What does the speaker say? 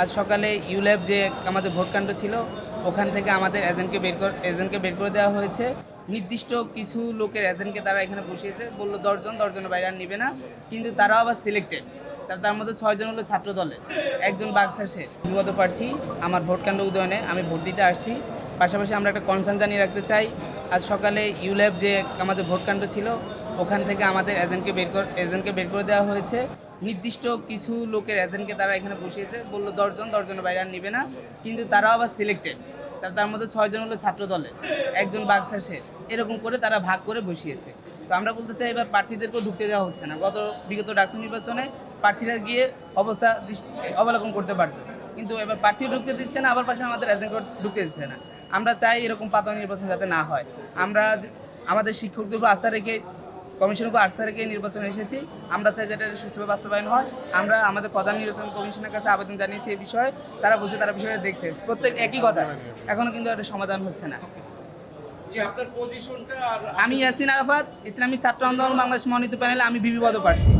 আজ সকালে ইউল্যাব যে আমাদের ভোটকাণ্ড ছিল, ওখান থেকে আমাদের এজেন্টকে বের করে এজেন্টকে বের করে দেওয়া হয়েছে। নির্দিষ্ট কিছু লোকের এজেন্টকে তারা এখানে বসিয়েছে। বলল, দশজন, দশজনের বাইরে আর নিবে না। কিন্তু তারাও আবার সিলেক্টেড তার মধ্যে ছয়জন হলো ছাত্র দলে। একজন বাগসাসে বিগত প্রার্থী, আমার ভোটকাণ্ড উদয়নে আমি ভোট দিতে আসছি। পাশাপাশি আমরা একটা কনসার্ন জানিয়ে রাখতে চাই। আজ সকালে ইউল্যাব যে আমাদের ভোটকাণ্ড ছিল, ওখান থেকে আমাদের এজেন্টকে বের করে এজেন্টকে বের করে দেওয়া হয়েছে। নির্দিষ্ট কিছু লোকের এজেন্টকে তারা এখানে বসিয়েছে। বলল, দশজন, দশজনের বাইরে আর নিবে না। কিন্তু তারাও আবার সিলেক্টেড তার তার মধ্যে ছয়জন হলো ছাত্র দলে, একজন বাগসাসে এরকম করে তারা ভাগ করে বসিয়েছে। তো আমরা বলতে চাই, এবার প্রার্থীদেরকেও ঢুকতে দেওয়া হচ্ছে না। গত বিগত ডাকসু নির্বাচনে প্রার্থীরা গিয়ে অবস্থা অবলোকন করতে পারতো। কিন্তু এবার প্রার্থী ঢুকতে দিচ্ছে না, আবার পাশে আমাদের এজেন্টও ঢুকতে দিচ্ছে না। আমরা চাই এরকম পাতা নির্বাচন যাতে না হয়। আমরা আমাদের শিক্ষকদের উপর আস্থা রেখে কমিশনের উপর আট তারিখে নির্বাচন এসেছি। আমরা চাই যেটা সুস্থভাবে বাস্তবায়ন হয়। আমরা আমাদের প্রধান নির্বাচন কমিশনের কাছে আবেদন জানিয়েছি এই বিষয়ে। তারা বুঝে তারা বিষয়টা দেখছে। প্রত্যেক একই কথা। এখনও কিন্তু একটা সমাধান হচ্ছে না। আমি ইয়াসিন আরাফাত ইসলামী ছাত্র আন্দোলন বাংলাদেশ মনোনীত প্যানেলে আমি বিবিপদ প্রার্থী